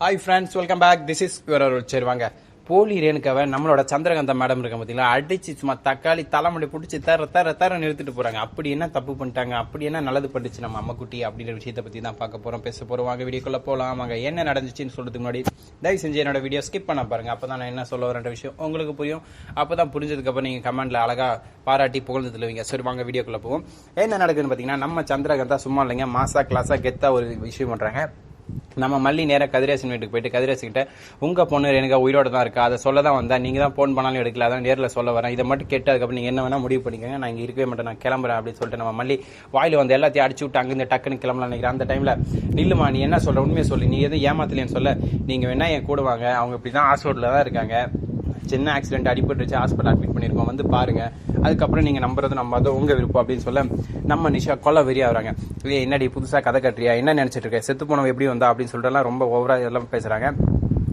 Hi friends welcome back this is your சரி வாங்க. போலி ரேணுக்காவை நம்மளோட சந்திரகாந்த மேடம் இருக்க பார்த்தீங்களா அடிச்சு சும்மா தக்காளி தலைமுடி பிடிச்சி தர தர தர நிறுத்திட்டு போறாங்க. அப்படி என்ன தப்பு பண்ணிட்டாங்க? அப்படி என்ன நல்லது பண்ணிச்சு நம்ம அம்மக்குட்டி அப்படின்ற விஷயத்தை பத்தி தான் பார்க்க போறோம். பேச போறோம். வாங்க வீடியோக்குள்ள போகலாம் வாங்க என்ன நடந்துச்சுன்னு சொல்றதுக்கு முன்னாடி தயவு செஞ்சு என்னோட வீடியோ ஸ்கிப் பண்ண பாருங்க. அப்பதான் நான் என்ன சொல்ல வரேன்ற விஷயம் உங்களுக்கு புரியும். அப்பதான் புரிஞ்சதுக்கு அப்புறம் நீங்க கமெண்ட்ல அழகா பாராட்டி புகழ்ந்து தருவீங்க சரி வாங்க வீடியோக்குள்ள போவோம். என்ன நடக்குதுன்னு பாத்தீங்கன்னா நம்ம சந்திரகாந்தா சும்மா இல்லைங்க. மாசா கிளாஸா கெத்தா ஒரு விஷயம் பண்றாங்க. நம்ம மல்லி நேராக கதிரேசன் வீட்டுக்கு போயிட்டு கதிரேசிக்கிட்ட உங்கள் பொண்ணு எனக்கு உயிரோடு தான் இருக்கா? அதை சொல்ல தான் வந்தேன் நீங்கள் தான் ஃபோன் பண்ணாலும் எடுக்கல. அதான் நேரில் சொல்ல வரேன். இதை மட்டும் கேட்டு அதுக்கப்புறம் நீங்கள் என்ன வேணால் முடிவு பண்ணிக்கோங்க. நான் இங்கே இருக்கவே மாட்டேன். நான் கிளம்புறேன் அப்படின்னு சொல்லிட்டு நம்ம மல்லி வாயில் வந்து எல்லாத்தையும் அடிச்சு விட்டு அங்கேருந்து டக்குன்னு கிளம்பலாம் நினைக்கிறேன். அந்த டைமில் நில்லுமா நீ என்ன சொல்கிற உண்மையை சொல்லு. நீ எதுவும் ஏமாத்தலைன்னு சொல்ல. நீங்கள் வேணால் என் கூட வாங்க. அவங்க இப்படி தான் ஹாஸ்பிட்டலில் தான் இருக்காங்க. சின்ன ஆக்சிடென்ட் அடிபட்டுருச்சு ஹாஸ்பிட்டல் அட்மிட் பண்ணியிருக்கோம். வந்து பாருங்கள் அதுக்கப்புறம் நீங்கள் நம்புறது நம்பாத உங்கள் விருப்பம் அப்படின்னு சொல்ல நம்ம நிஷா கொல்ல வெறியா வராங்க இல்லையா என்னடி புதுசாக கதை கட்டுறியா? என்ன நினச்சிட்டு இருக்க? செத்து போனவன் எப்படி வந்தா அப்படின்னு சொல்லிட்டுலாம் ரொம்ப ஓவராக இதெல்லாம் பேசுகிறாங்க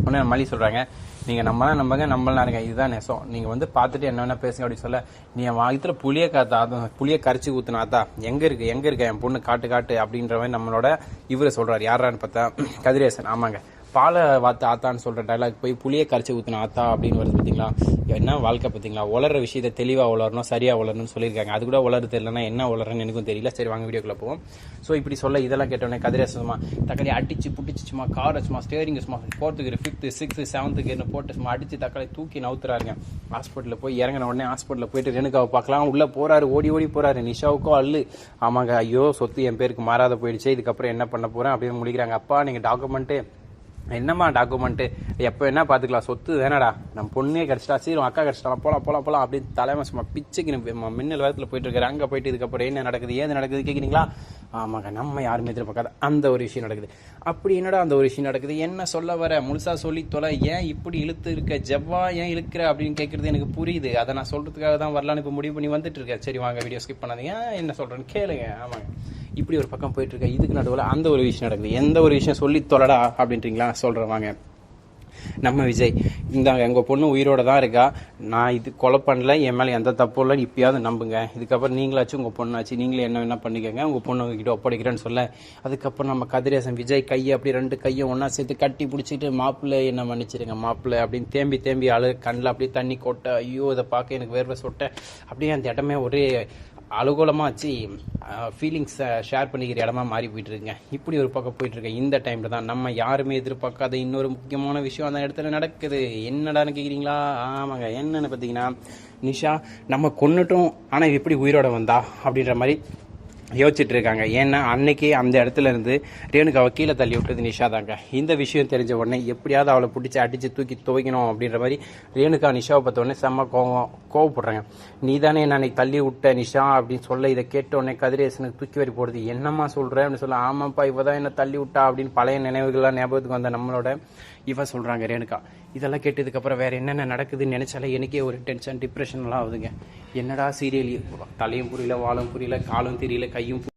உடனே மல்லி சொல்கிறாங்க நீங்கள் நம்மளாம் நம்பங்க நம்மளாம் இருங்க. இதுதான் நெசம். நீங்கள் வந்து பார்த்துட்டு என்ன வேணா பேசுங்க அப்படின்னு சொல்ல நீ என் வாயத்துல புளிய காத்தா புளிய கரைச்சி ஊத்துனாத்தா எங்கே இருக்கு? எங்கே இருக்க? என் பொண்ணு காட்டு காட்டு அப்படின்ற மாதிரி நம்மளோட இவரை சொல்கிறார் யாரான்னு பார்த்தா கதிரேசன். ஆமாங்க. பாலை வாத்த ஆத்தான்னு சொல்கிற டைலாக் போய் புளியை கரைச்சி ஊற்றின ஆத்தா அப்படின்னு வருது பார்த்தீங்களா என்ன வாழ்க்கை பார்த்தீங்களா உலர விஷயத்தை தெளிவாக உலரணும் சரியாக உலரணும்னு சொல்லியிருக்காங்க. அது கூட உலரு தெரியலன்னா என்ன உலரன்னு எனக்கும் தெரியல. சரி வாங்க வீடியோக்குள்ள போவோம். ஸோ இப்படி சொல்ல இதெல்லாம் கேட்டோடனே கதிரேசன் சும்மா தக்காளி அடிச்சு பிடிச்சி சும்மா காரை சும்மா ஸ்டேரிங் சும்மா ஃபோர்த்துக்கு ஃபிஃப்த்து சிக்ஸ்த்து செவன்த்துக்கு போட்டு சும்மா அடிச்சு தக்காளி தூக்கி நவுத்துறாருங்க. ஹாஸ்பிட்டலில் போய் இறங்கின உடனே ஹாஸ்பிட்டலில் போயிட்டு ரெனுக்காவை பார்க்கலாம். உள்ளே போகிறாரு ஓடி ஓடி போகிறாரு நிஷாவுக்கும் அல்லு ஆமாங்க ஐயோ சொத்து என் பேருக்கு மாறாத போயிடுச்சு. இதுக்கப்புறம் என்ன பண்ண போகிறேன் அப்படின்னு முடிக்கிறாங்க. அப்பா நீங்கள் டாக்குமெண்ட்டு என்னம்மா டாக்குமெண்ட்டு எப்போ என்ன பார்த்துக்கலாம். சொத்து தானடா நம்ம பொண்ணே கிடச்சிட்டா சீரும் அக்கா கிடச்சிட்டா போலாம் போலாம் போலாம் அப்படின்னு தலைமை சும்மா பிச்சுக்கு மின்னல் வேகத்தில் போயிட்டு இருக்காரு. அங்கே போயிட்டு இதுக்கப்புறம் என்ன நடக்குது ஏது நடக்குது கேட்குறீங்களா ஆமாங்க நம்ம யாருமே எதிர்பார்க்காத அந்த ஒரு விஷயம் நடக்குது. அப்படி என்னடா அந்த ஒரு விஷயம் நடக்குது? என்ன சொல்ல வர? முழுசா சொல்லி தொலை ஏன் இப்படி இழுத்து இருக்க? ஜவ்வா ஏன் இழுக்கிற அப்படின்னு கேட்குறது எனக்கு புரியுது. அதை நான் சொல்கிறதுக்காக தான் வரலான்னு இப்போ முடிவு பண்ணி வந்துட்டு இருக்கேன். சரி வாங்க வீடியோ ஸ்கிப் பண்ணாதீங்க. என்ன சொல்கிறேன்னு கேளுங்க. ஆமாங்க. இப்படி ஒரு பக்கம் போயிட்டு இருக்க இதுக்கு நடுவில் அந்த ஒரு விஷயம் நடக்குது. எந்த ஒரு விஷயம் சொல்லி தொலைடா அப்படின்றீங்களா? சொல்றேன் வாங்க நம்ம விஜய் இந்தாங்க எங்கள் பொண்ணு உயிரோட தான் இருக்கா? நான் இது கொலை பண்ணல என் மேலே எந்த தப்பும் இல்லை இப்பயாவது நம்புங்க. இதுக்கப்புறம் நீங்களாச்சும் உங்கள் பொண்ணாச்சு நீங்களே என்ன வேணால் பண்ணிக்கோங்க. உங்கள் பொண்ணு உங்ககிட்ட ஒப்படைக்கிறேன்னு சொல்ல. அதுக்கப்புறம் நம்ம கதிரேசன் விஜய் கையை அப்படி ரெண்டு கையை ஒன்றா சேர்த்து கட்டி பிடிச்சிட்டு மாப்பிள்ளை என்ன மன்னிச்சிருங்க மாப்பிள்ளை அப்படின்னு தேம்பி தேம்பி அழு கண்ணில் அப்படியே தண்ணி கொட்ட ஐயோ இதை பார்க்க எனக்கு வேர்வை சொட்ட. அப்படியே அந்த இடமே ஒரே அலுகூலமாக வச்சு ஃபீலிங்ஸை ஷேர் பண்ணிக்கிற இடமா மாறி போயிட்டு இப்படி ஒரு பக்கம் போயிட்டு இந்த டைம்ல தான். நம்ம யாருமே எதிர்பார்க்காத இன்னொரு முக்கியமான விஷயம் அந்த இடத்துல நடக்குது. என்னடான்னு கேட்குறீங்களா ஆமாங்க. என்னன்னு பார்த்தீங்கன்னா நிஷா நம்ம கொண்டுட்டோம் ஆனால் எப்படி உயிரோட வந்தா? அப்படின்ற மாதிரி யோசிச்சுட்டு இருக்காங்க ஏன்னா அன்னைக்கு அந்த இடத்துல இருந்து ரேணுகாவை கீழே தள்ளி விட்டது நிஷா தாங்க. இந்த விஷயம் தெரிஞ்ச உடனே எப்படியாவது அவளை பிடிச்சி அடித்து தூக்கி துவைக்கணும் அப்படின்ற மாதிரி ரேணுகா நிஷாவை பார்த்த உடனே செம்ம கோவம் கோவப்படுறாங்க. நீ தானே நான் அன்னைக்கு தள்ளி விட்ட நிஷா? அப்படின்னு சொல்ல இதை கேட்ட உடனே கதிரேசனுக்கு தூக்கி வரி போடுது. என்னம்மா சொல்கிற அப்படின்னு சொல்ல ஆமாப்பா இவ தான் என்ன தள்ளி விட்டா? அப்படின்னு பழைய நினைவுகள்லாம் ஞாபகத்துக்கு வந்த நம்மளோட இவ சொல்கிறாங்க ரேணுகா. இதெல்லாம் கேட்டதுக்கப்புறம் வேறு என்னென்ன நடக்குதுன்னு நினச்சாலே எனக்கே ஒரு டென்ஷன் டிப்ரெஷன்லாம் ஆகுதுங்க. என்னடா சீரியல்? தலையும் புரியல வாழும் புரியல காலும் தெரியல கை கையும்